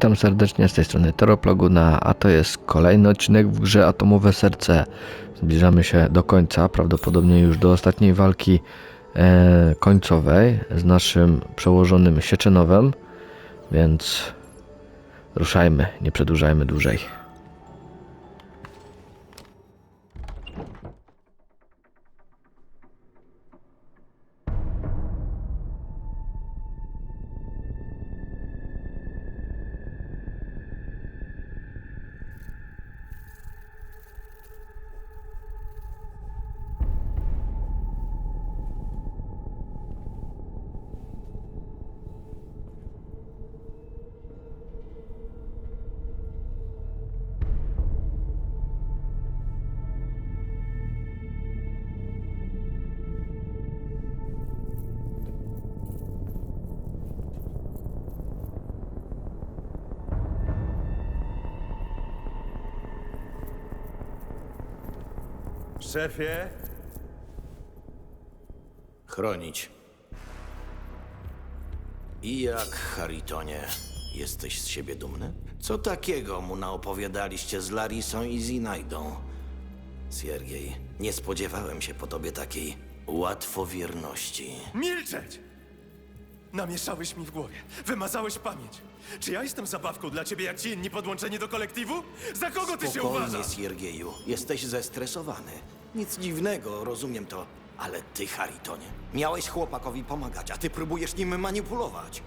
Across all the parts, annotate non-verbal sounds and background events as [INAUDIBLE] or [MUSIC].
Witam serdecznie z tej strony Teroplaguna, a to jest kolejny odcinek w grze Atomowe Serce. Zbliżamy się do końca, prawdopodobnie już do ostatniej walki e, końcowej z naszym przełożonym Sieczynowem, więc ruszajmy, nie przedłużajmy dłużej. Szefie, Chronić. I jak, Haritonie? Jesteś z siebie dumny? Co takiego mu naopowiadaliście z Larisą i Zinajdą? Siergiej, nie spodziewałem się po tobie takiej łatwowierności. milczeć! Namieszałeś mi w głowie, wymazałeś pamięć. Czy ja jestem zabawką dla ciebie jak ci inni podłączeni do kolektywu? Za kogo ty się Spokojnie, uważasz? Siergieju. Jesteś zestresowany. Nic dziwnego, rozumiem to. Ale ty, Haritonie, miałeś chłopakowi pomagać, a ty próbujesz nim manipulować.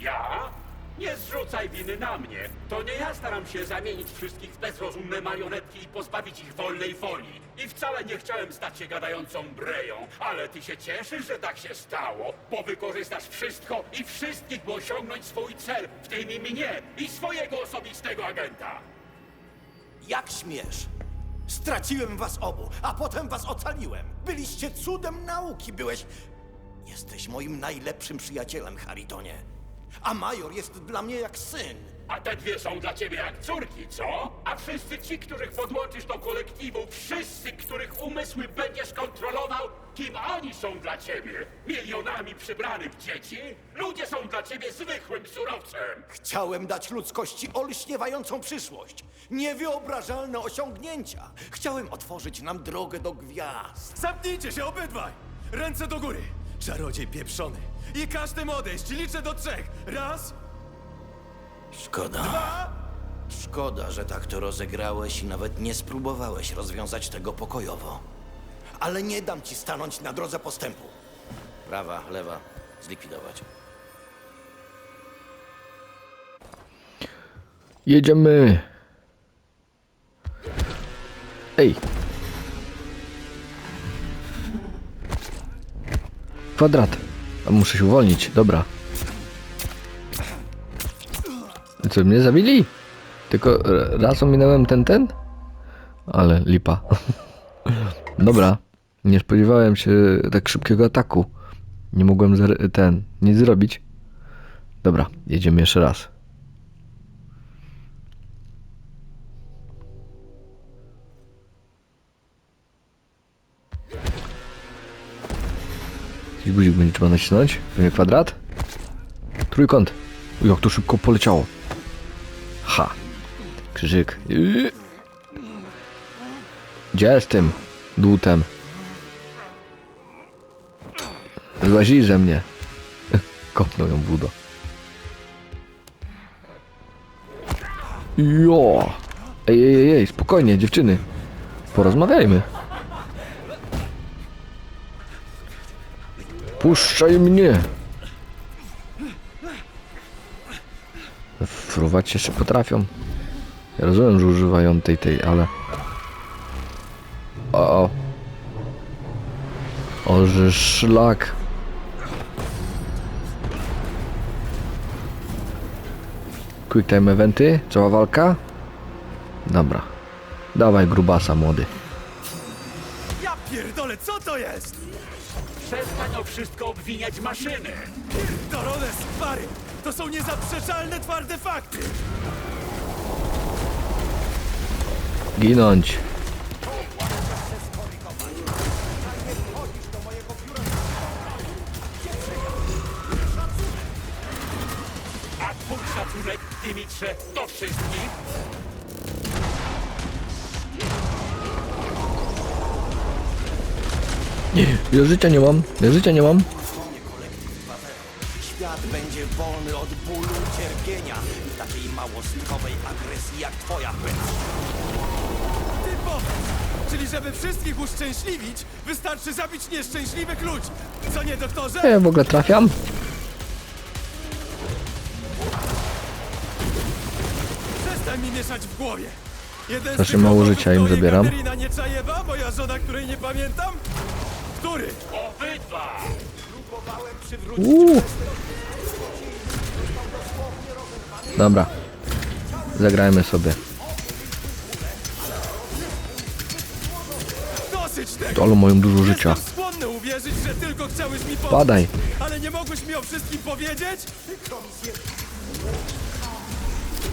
Ja? Nie zrzucaj winy na mnie. To nie ja staram się zamienić wszystkich w bezrozumne marionetki i pozbawić ich wolnej woli. I wcale nie chciałem stać się gadającą breją. Ale ty się cieszysz, że tak się stało, bo wykorzystasz wszystko i wszystkich, by osiągnąć swój cel, w tym i mnie i swojego osobistego agenta. Jak śmiesz? Straciłem was obu, a potem was ocaliłem. Byliście cudem nauki, byłeś... Jesteś moim najlepszym przyjacielem, Haritonie. A Major jest dla mnie jak syn. A te dwie są dla ciebie jak córki, co? A wszyscy ci, których podłączysz do kolektywu, wszyscy, których umysły będziesz kontrolował, kim oni są dla ciebie? Milionami przybranych dzieci? Ludzie są dla ciebie zwykłym surowcem. Chciałem dać ludzkości olśniewającą przyszłość. Niewyobrażalne osiągnięcia. Chciałem otworzyć nam drogę do gwiazd. Zamknijcie się obydwaj! Ręce do góry! Czarodziej pieprzony! I każdym odejść! Liczę do trzech! Raz, Szkoda. Szkoda, że tak to rozegrałeś i nawet nie spróbowałeś rozwiązać tego pokojowo. Ale nie dam ci stanąć na drodze postępu. Prawa, lewa, zlikwidować. Jedziemy! Ej! Kwadrat! Muszę się uwolnić, dobra. Co, mnie zabili? Tylko raz ominąłem ten, ten? Ale lipa. [LAUGHS] Dobra. Nie spodziewałem się tak szybkiego ataku. Nie mogłem ten, nic zrobić. Dobra, jedziemy jeszcze raz. Jakiś guzik będzie trzeba nacisnąć. Pewnie kwadrat. Trójkąt. Jak to szybko poleciało. Krzyżyk. Gdzie jestem? Dłutem. Złazili ze mnie. [LAUGHS] Kopnął ją w udo. Jo. Ej, ej, ej, ej, spokojnie, dziewczyny. Porozmawiajmy. Puszczaj mnie! Fruwać jeszcze potrafią. Ja rozumiem, że używają tej, tej, ale... O, o. O, że szlak. Quick time eventy? Cała walka? Dobra. Dawaj grubasa, młody. Ja pierdolę, co to jest? Przestań o wszystko obwiniać maszyny. Pierdolone skwary! To są niezaprzeczalne twarde fakty! Ginąć. Szacunek wszystkich? Ja życia nie mam, ja życia nie mam. Świat będzie wolny od bólu, cierpienia i takiej małostkowej agresji jak twoja Beth. Powiedz! Czyli żeby wszystkich uszczęśliwić, wystarczy zabić nieszczęśliwych ludzi. Co nie, doktorze? Ja w ogóle trafiam. Przestań mi mieszać w głowie. Jeden Znaczy z tych mało życia im to zabieram. Jekaterina Nieczajewa, moja żona, której nie pamiętam? Który? Obydwa! Próbowałem przywrócić Uuu. Dobra. Zagrajmy sobie. Ale mają dużo życia. Jestem skłonny uwierzyć, że tylko chciałeś mi pomóc. Padaj. Ale nie mogłeś mi o wszystkim powiedzieć?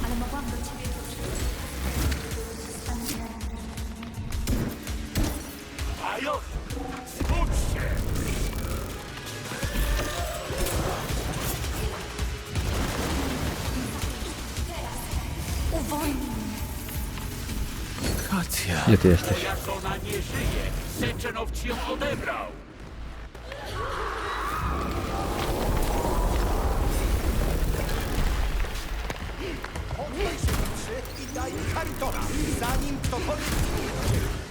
ale mogłam do ciebie A już! Zbudź się! uwolnij mnie. Katia. Gdzie ty jesteś? Seczenow ci ją odebrał! i daj mi Haritona, zanim ktokolwiek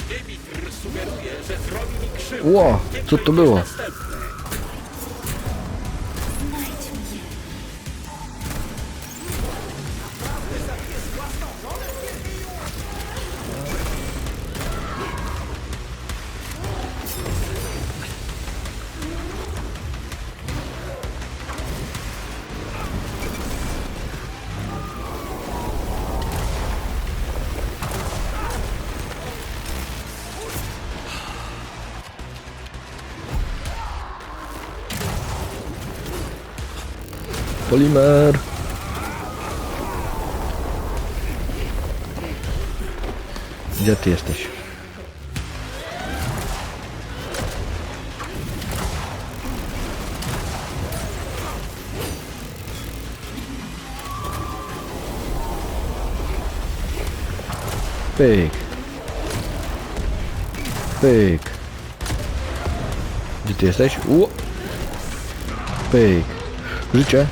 Dymitr sugeruje, że zrobi mi krzywdę. Ło, co to było? następny. Polimer. Gdzie ty jesteś? Pyk. Pyk. Gdzie ty jesteś? Ło. Pyk. Życie.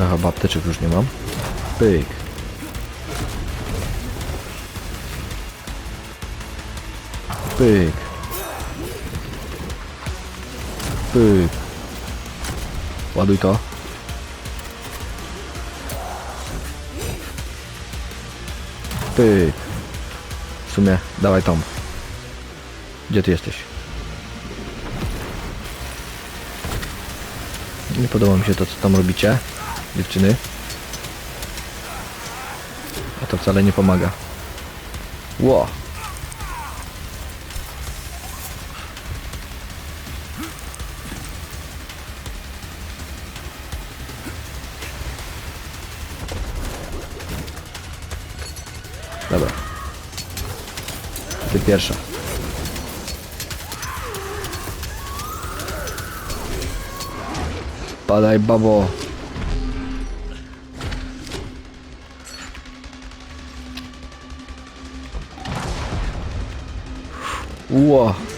Aha, bo apteczek już nie mam. Pyk. Pyk. Pyk. Ładuj to. Pyk. W sumie, dawaj Tom. Gdzie ty jesteś? Nie podoba mi się to, co tam robicie, dziewczyny. A to wcale nie pomaga. Ło! Dobra. Ty pierwsza. Padaj, babo. Ło. Aha.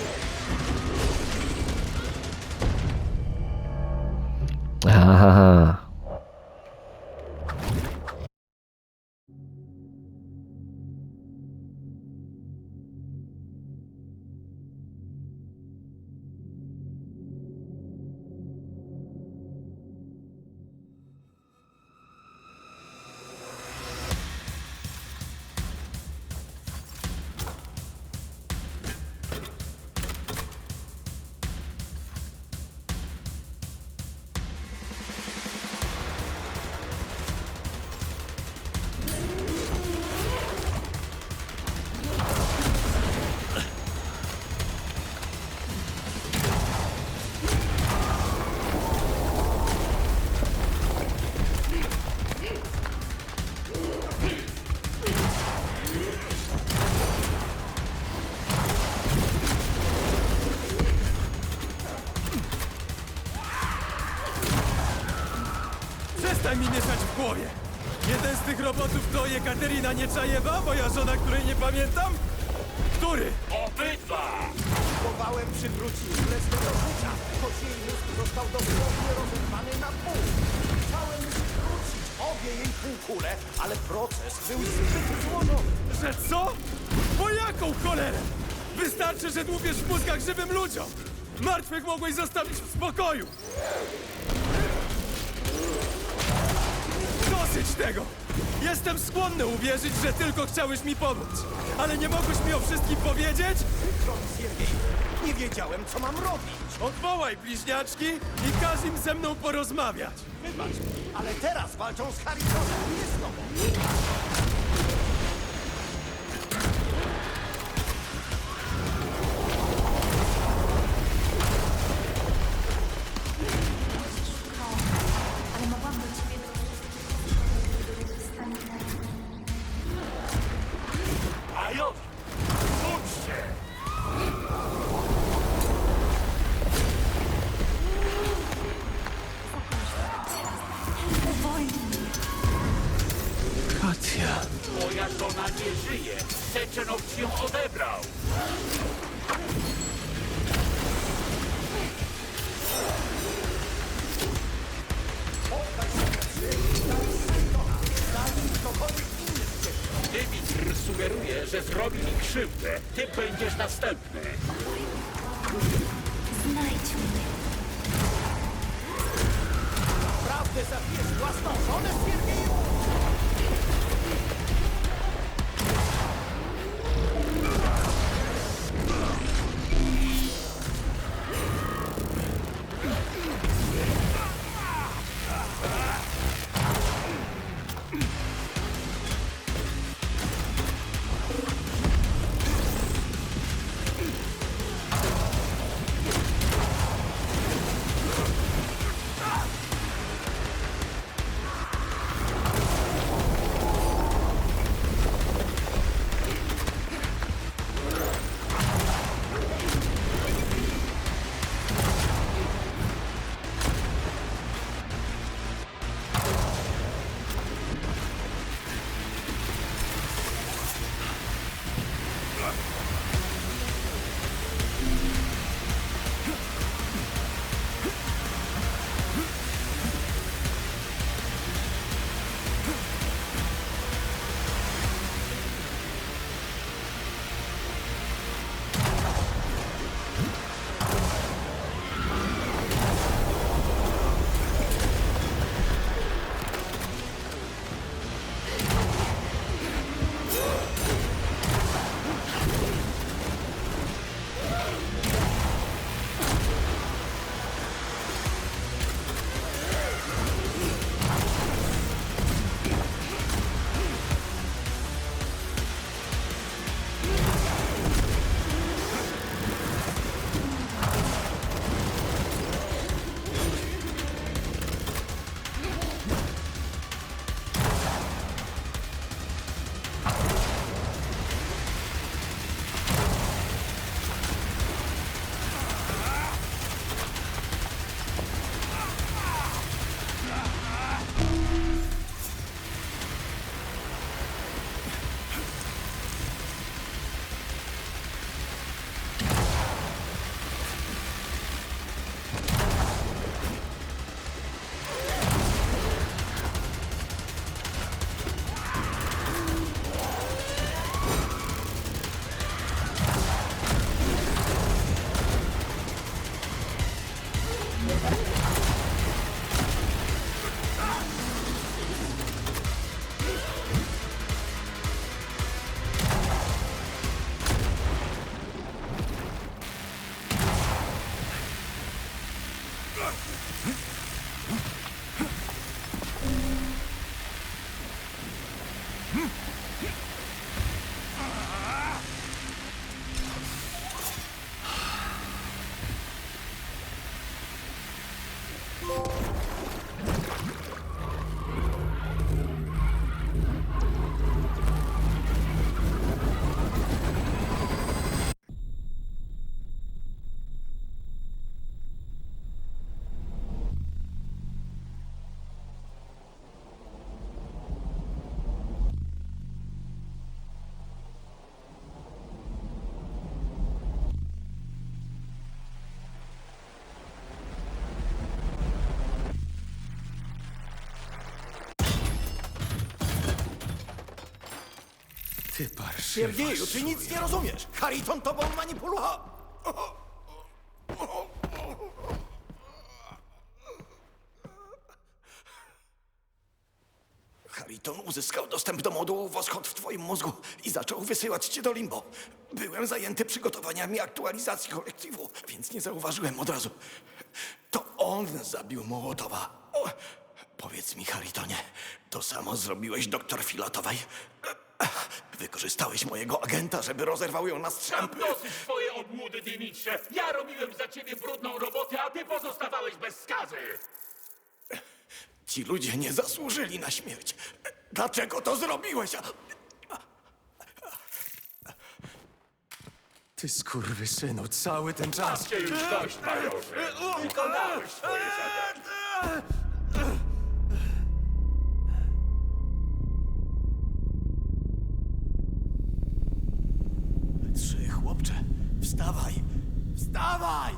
W głowie. Jeden z tych robotów to Jekaterina Nieczajewa, moja żona, której nie pamiętam? Który? Obydwa! Próbowałem przywrócić Leslie do życia, choć jej mózg został dosłownie rozerwany na pół. Chciałem zwrócić obie jej półkule, ale proces był zbyt złożony. Że co? Po jaką cholerę? Wystarczy, że dłubiesz w mózgach żywym ludziom. Martwych mogłeś zostawić w spokoju. Dosyć tego! Jestem skłonny uwierzyć, że tylko chciałeś mi pomóc. Ale nie mogłeś mi o wszystkim powiedzieć? Siergiej, nie wiedziałem, co mam robić. Odwołaj bliźniaczki i każ im ze mną porozmawiać. Wybacz ale teraz walczą z Harrisonem, nie z tobą. Krzywdę. Ty będziesz następny. Ty parszywa Siergieju, ty nic nie rozumiesz! Hariton tobą manipulował! Hariton uzyskał dostęp do modułu Woschod w twoim mózgu i zaczął wysyłać cię do limbo. Byłem zajęty przygotowaniami aktualizacji kolektywu, więc nie zauważyłem od razu. To on zabił Mołotowa. O, powiedz mi, Haritonie, to samo zrobiłeś doktor Filatowej? Wykorzystałeś mojego agenta, żeby rozerwał ją na strzępy. Dosyć twoje obłudy, Dimitrze! Ja robiłem za ciebie brudną robotę, a ty pozostawałeś bez skazy! Ci ludzie nie zasłużyli na śmierć. Dlaczego to zrobiłeś? A- Ty skurwysynu, cały ten czas... Macie już dość, majorze! Wykonałeś swoje zadanie! Wstawaj!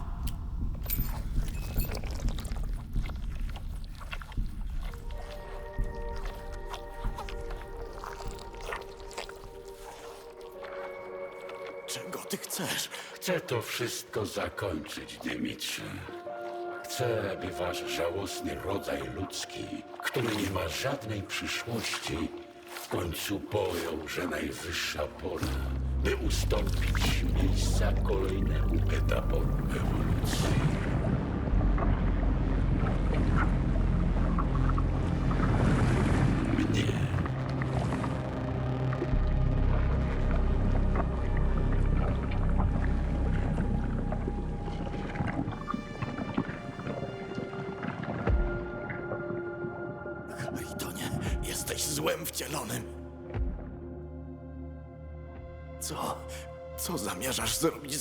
Czego ty chcesz? Chcę to wszystko zakończyć, Dymitrze. Chcę, by wasz żałosny rodzaj ludzki, który nie ma żadnej przyszłości, w końcu pojął, że najwyższa pora, by ustąpić miejsca kolejnemu etapowi ewolucji.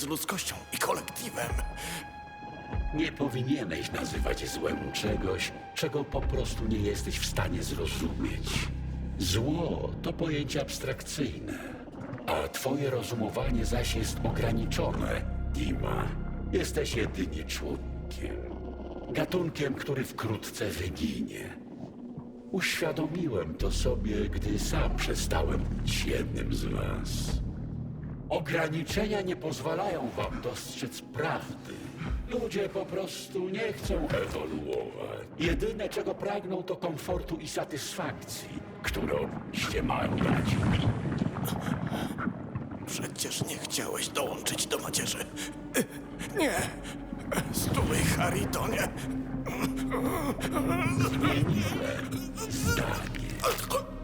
Ludzkością i kolektywem? Nie powinieneś nazywać złem czegoś, czego po prostu nie jesteś w stanie zrozumieć. Zło to pojęcie abstrakcyjne, a twoje rozumowanie zaś jest ograniczone, Dima. Jesteś jedynie członkiem. Gatunkiem, który wkrótce wyginie. Uświadomiłem to sobie, gdy sam przestałem być jednym z was. Ograniczenia nie pozwalają wam dostrzec prawdy. Ludzie po prostu nie chcą ewoluować. Jedyne, czego pragną, to komfortu i satysfakcji, które oczywiście mają dać. Przecież nie chciałeś dołączyć do macierzy. Nie! Stój, Haritonie! Zmieniłem zdanie.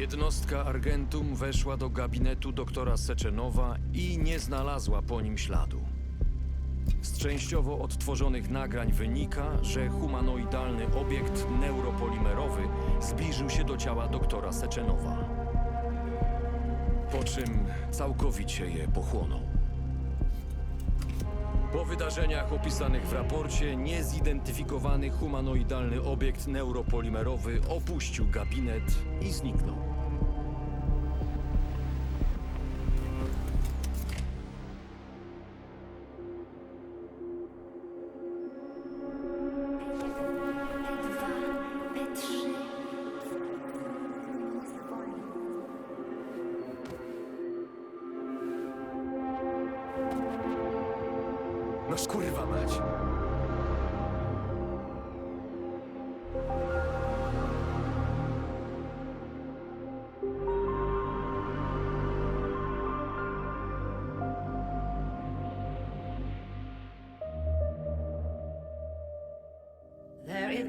Jednostka Argentum weszła do gabinetu doktora Seczenowa i nie znalazła po nim śladu. Z częściowo odtworzonych nagrań wynika, że humanoidalny obiekt neuropolimerowy zbliżył się do ciała doktora Seczenowa. Po czym całkowicie je pochłonął. Po wydarzeniach opisanych w raporcie, niezidentyfikowany humanoidalny obiekt neuropolimerowy opuścił gabinet i zniknął. Kurwa mać. There is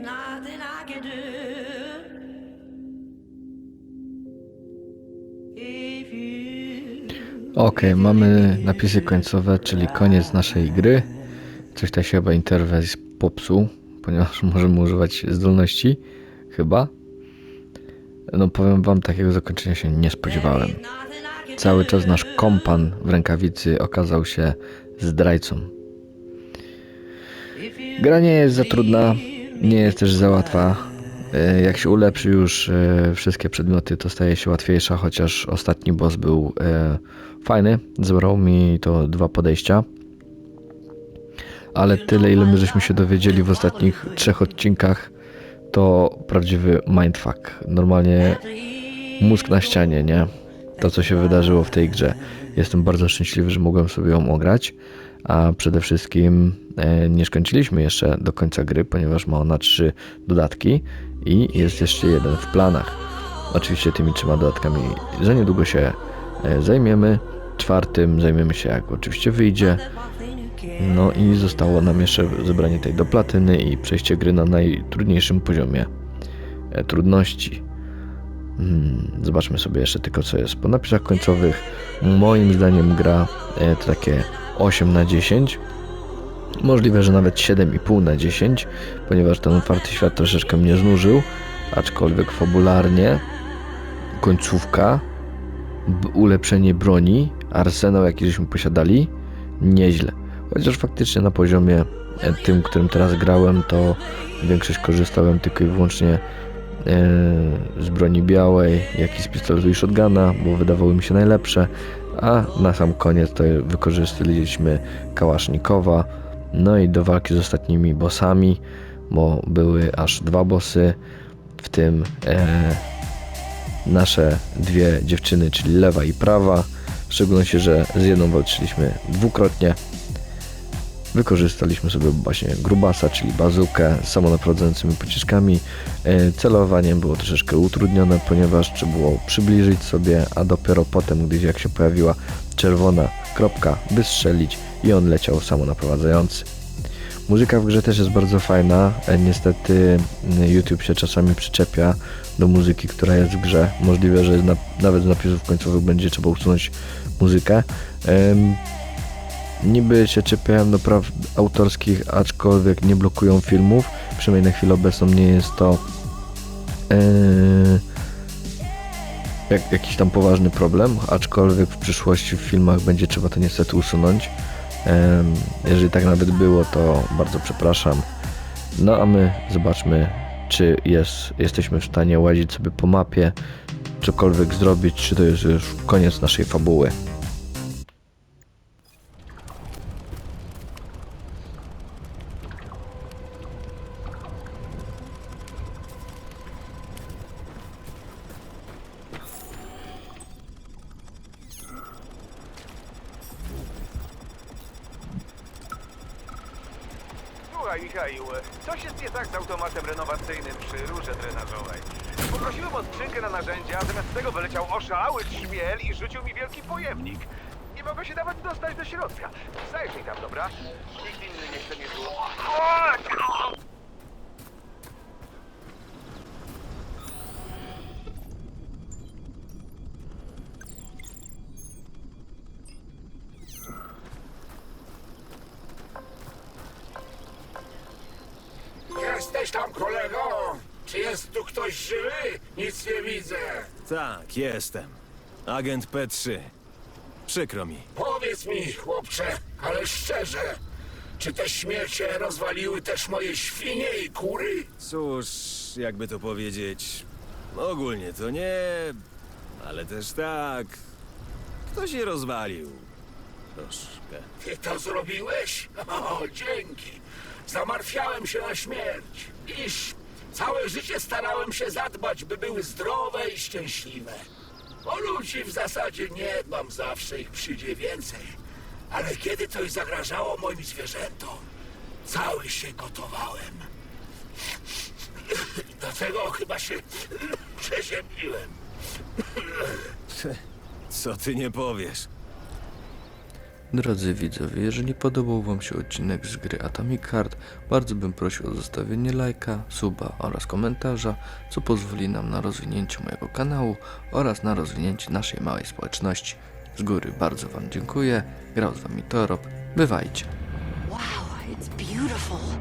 mamy napisy końcowe, czyli koniec naszej gry. Coś tam się chyba interfejs popsuł, ponieważ [LAUGHS] możemy używać zdolności. Chyba. No powiem wam, takiego zakończenia się nie spodziewałem. Cały czas nasz kompan w rękawicy okazał się zdrajcą. Gra nie jest za trudna, nie jest też za łatwa. E, Jak się ulepszy już e, wszystkie przedmioty, to staje się łatwiejsza, chociaż ostatni boss był e, fajny. Zabrało mi to dwa podejścia. Ale tyle, ile my żeśmy się dowiedzieli w ostatnich trzech odcinkach, to prawdziwy mindfuck. Normalnie mózg na ścianie, nie? To, co się wydarzyło w tej grze. Jestem bardzo szczęśliwy, że mogłem sobie ją ograć, a przede wszystkim e, nie skończyliśmy jeszcze do końca gry, ponieważ ma ona trzy dodatki i jest jeszcze jeden w planach. Oczywiście tymi trzema dodatkami za niedługo się e, zajmiemy. Czwartym zajmiemy się jak oczywiście wyjdzie. No i zostało nam jeszcze zebranie tej do platyny i przejście gry na najtrudniejszym poziomie e, trudności. Hmm, zobaczmy sobie jeszcze tylko co jest po napisach końcowych. Moim zdaniem gra e, to takie 8 na 10. Możliwe, że nawet 7,5 na 10, ponieważ ten otwarty świat troszeczkę mnie znużył, aczkolwiek fabularnie końcówka, ulepszenie broni, arsenał jaki żeśmy posiadali, nieźle. Chociaż faktycznie na poziomie e, tym, którym teraz grałem, to większość korzystałem tylko i wyłącznie e, z broni białej, jak i z pistoletu i shotguna, bo wydawały mi się najlepsze, a na sam koniec to wykorzystaliśmy kałasznikowa, no i do walki z ostatnimi bossami, bo były aż dwa bossy, w tym e, nasze dwie dziewczyny, czyli lewa i prawa, w szczególności, że z jedną walczyliśmy dwukrotnie, Wykorzystaliśmy sobie właśnie grubasa, czyli bazukę z samonaprowadzającymi pociskami. E, Celowaniem było troszeczkę utrudnione, ponieważ trzeba było przybliżyć sobie, a dopiero potem, gdy jak się pojawiła czerwona kropka, wystrzelić i on leciał samonaprowadzający. Muzyka w grze też jest bardzo fajna. E, Niestety YouTube się czasami przyczepia do muzyki, która jest w grze. Możliwe, że na, nawet z napisów końcowych będzie trzeba usunąć muzykę. Niby się czepiałem do praw autorskich, aczkolwiek nie blokują filmów. Przynajmniej na chwilę obecną nie jest to jak, jakiś tam poważny problem, aczkolwiek w przyszłości w filmach będzie trzeba to niestety usunąć. Em, jeżeli tak nawet było, to bardzo przepraszam. No a my zobaczmy, czy jest, jesteśmy w stanie łazić sobie po mapie, cokolwiek zrobić, czy to jest już koniec naszej fabuły. Oszalały śmiel i rzucił mi wielki pojemnik. Nie mogę się nawet dostać do środka. Zajrzyj tam, dobra? Nikt inny nie chce mnie tu... O! Tak, jestem. Agent P3. Przykro mi. Powiedz mi, chłopcze, ale szczerze, czy te śmiecie rozwaliły też moje świnie i kury? Cóż, jakby to powiedzieć. Ogólnie to nie, ale też tak. Ktoś je rozwalił. Troszkę. Ty to zrobiłeś? [LAUGHS] O, dzięki. Zamartwiałem się na śmierć. Iż całe życie starałem się zadbać, by były zdrowe i szczęśliwe. O ludzi w zasadzie nie dbam, zawsze ich przyjdzie więcej. Ale kiedy coś zagrażało moim zwierzętom, cały się gotowałem. Do tego chyba się przeziębiłem. Co ty nie powiesz? Drodzy widzowie, jeżeli podobał Wam się odcinek z gry Atomic Heart, bardzo bym prosił o zostawienie lajka, suba oraz komentarza, co pozwoli nam na rozwinięcie mojego kanału oraz na rozwinięcie naszej małej społeczności. Z góry bardzo Wam dziękuję, grał z Wami Torop, bywajcie. Wow, it's beautiful.